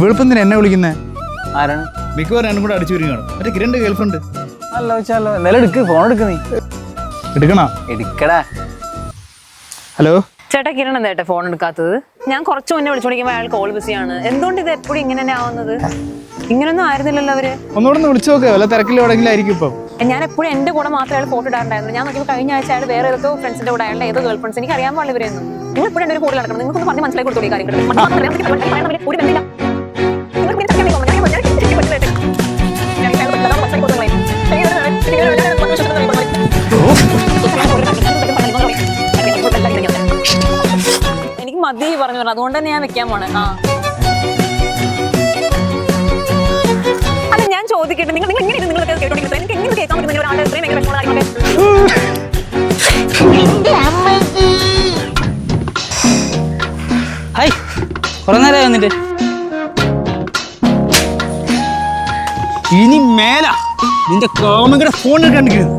വെളുപ്പന്തിന് എന്നെ വിളിക്കുന്നേ? ആരാണ്? മിക്കവാറും എന്നെ കൂടെ അടിച്ചു വരും കാണും മറ്റേ കിരണിന്റെ ഗേൾഫ്രണ്ട്. അല്ല വെച്ചാലോ നില എടുക്ക് ഫോൺ എടുക്ക് നീ. എടുക്കണോ? എടുക്കടാ. ഹലോ? ചേട്ടാ കിരൺ എന്താ ഫോൺ എടുക്കാത്തത്? ഞാൻ കുറച്ച് മുന്നേ വിളിച്ചോണ്ടിരിക്കുമ്പോൾ അയാൾ കോൾ ബിസിയാണ് എന്തുകൊണ്ട് ഇത് എപ്പോഴും ഇങ്ങനെ തന്നെ ആവുന്നത്? ഇങ്ങനൊന്നും ആയിരുന്നില്ലല്ലോ അവർ. ഒന്നുകൂടെ ഒന്ന് വിളിച്ചു നോക്കുക വല്ല തിരക്കിലും ആയിരിക്കും ഇപ്പം. ഞാൻ എപ്പോഴും എന്റെ കൂടെ മാത്രമേ അയാൾ ഫോട്ടോ ഇടാറുണ്ടായിരുന്നു ഞാൻ നോക്കിയപ്പോൾ കഴിഞ്ഞ ആഴ്ച അയാൾ വേറെ ഏതോ ഫ്രണ്ട്സിന്റെ കൂടെ അയാളുടെ ഏതോ ഗേൾ ഫ്രണ്ട്സ് എനിക്ക് അറിയാൻ പാടില്ല ഇവരെയൊന്നും. നിങ്ങൾ ഒരു കൂടുതൽ നടക്കണം. നിങ്ങൾക്ക് പറഞ്ഞ് മനസ്സിലാക്കി കൊടുത്തു ഈ കാര്യങ്ങൾ ഒരു ബന്ധമില്ല. എനിക്ക് മതി പറഞ്ഞു പറഞ്ഞു അതുകൊണ്ട് തന്നെ ഞാൻ വെക്കാൻ പോണേ. ആ. അല്ല ഞാൻ ചോദിക്കട്ടെ. നിങ്ങൾ നിങ്ങൾ എങ്ങനെ നിങ്ങൾ കേട്ടോണ്ടിരിക്കുന്നത്? എനിക്ക് എങ്ങനെ കേൾക്കാൻ പറ്റുന്ന ഒരാളെ ഇത്രയും ഭയങ്കര വിഷമമുള്ള കാര്യങ്ങളൊക്കെ കുറെ നേരമായി വന്നിട്ട്. ഇനി മേല. നിന്റെ കോമങ്ങളുടെ ഫോണിൽ കണ്ടിരിക്കുന്നു